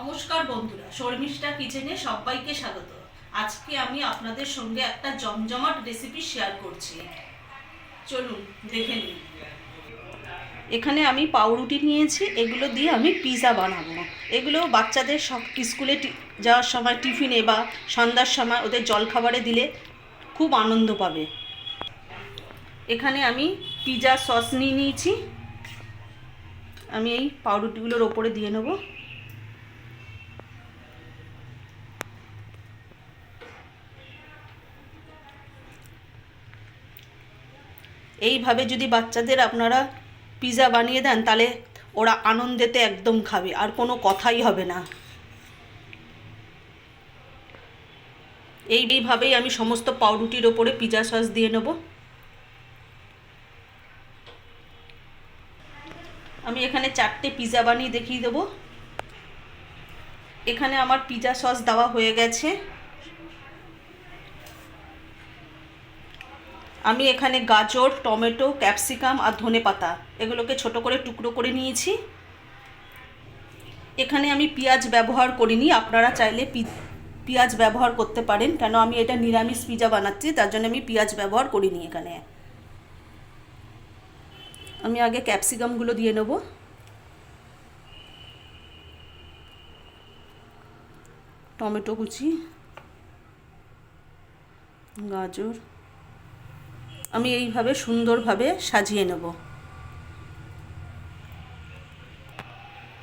নমস্কার বন্ধুরা, শর্মিষ্ঠা কিচেনে সবাইকে স্বাগত। আজকে আমি আপনাদের সঙ্গে একটা জমজমাট রেসিপি শেয়ার করছি। চলুন, দেখে নিন এখানে আমি পাউরুটি নিয়েছি, এগুলো দিয়ে আমি পিৎজা বানাবো। এগুলো বাচ্চাদের সব স্কুলে যাওয়ার সময়, টিফিনে বা সন্ধ্যার সময় ওদের জলখাবারে দিলে খুব আনন্দ পাবে। এখানে আমি পিৎজা সস নিয়ে নিয়েছি। আমি এই পাউরুটিগুলোর ওপরে দিয়ে নেব। এইভাবে যদি বাচ্চাদের আপনারা পিৎজা বানিয়ে দেন, তাহলে ওরা আনন্দেতে একদম খাবে, আর কোনো কথাই হবে না। এইভাবেই আমি সমস্ত পাউরুটির ওপরে পিৎজা সস দিয়ে নেব। আমি এখানে চারটে পিৎজা বানিয়ে দেখিয়ে দেবো। এখানে আমার পিৎজা সস দেওয়া হয়ে গেছে। আমি এখানে গাজর, টমেটো, ক্যাপসিকাম আর ধনে পাতা এগুলোকে ছোট করে টুকরো করে নিয়েছি। এখানে আমি পেঁয়াজ ব্যবহার করিনি, আপনারা চাইলে পেঁয়াজ ব্যবহার করতে পারেন, কেন আমি এটা নিরামিষ পিজা বানাচ্ছি, তার জন্য আমি পেঁয়াজ ব্যবহার করিনি এখানে। আমি আগে ক্যাপসিকামগুলো দিয়ে নেব। টমেটো কুচি, গাজর আমি এইভাবে সুন্দরভাবে সাজিয়ে নেব।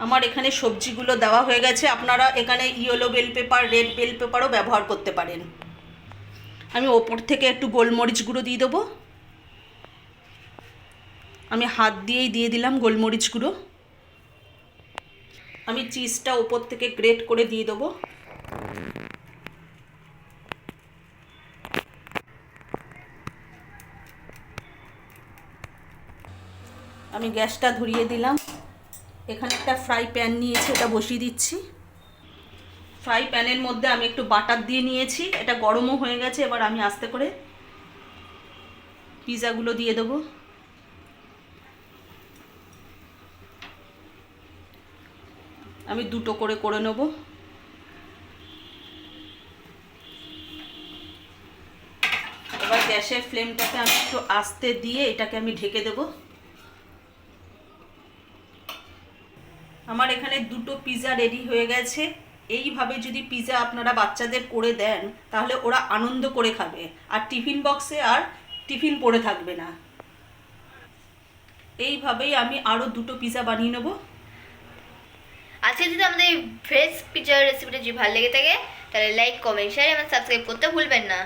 আমার এখানে সবজিগুলো দেওয়া হয়ে গেছে। আপনারা এখানে yellow bell paper, red bell পেপারও ব্যবহার করতে পারেন। আমি ওপর থেকে একটু গোলমরিচ গুঁড়ো দিয়ে দেবো। আমি হাত দিয়েই দিয়ে দিলাম গোলমরিচ গুঁড়ো। আমি চিজটা ওপর থেকে গ্রেট করে দিয়ে দেবো। আমি গ্যাসটা ধরিয়ে দিলাম। এখানে একটা ফ্রাই প্যান নিয়েছি, এটা বসিয়ে দিচ্ছি। ফ্রাই প্যানের মধ্যে আমি একটু বাটার দিয়ে নিয়েছি, এটা গরমও হয়ে গেছে, এবার আমি আস্তে করে পিৎজাগুলো দিয়ে দেবো। আমি দুটো করে করে নেব। এবার গ্যাসের ফ্লেমটাকে আমি একটু আস্তে দিয়ে এটাকে আমি ঢেকে দেবো। আমার এখানে দুটো পিৎজা রেডি হয়ে গেছে। এইভাবে যদি পিৎজা আপনারা বাচ্চাদের করে দেন, তাহলে ওরা আনন্দ করে খাবে। আর টিফিন বক্সে আর টিফিন পড়ে থাকবে না। এইভাবেই আমি আরও দুটো পিৎজা বানিয়ে নেব। আজকে যদি আমাদের এই ভেজ পিজার রেসিপিটা যদি ভালো লেগে থাকে, তাহলে লাইক কমেন্ট শেয়ার এবং সাবস্ক্রাইব করতে ভুলবেন না।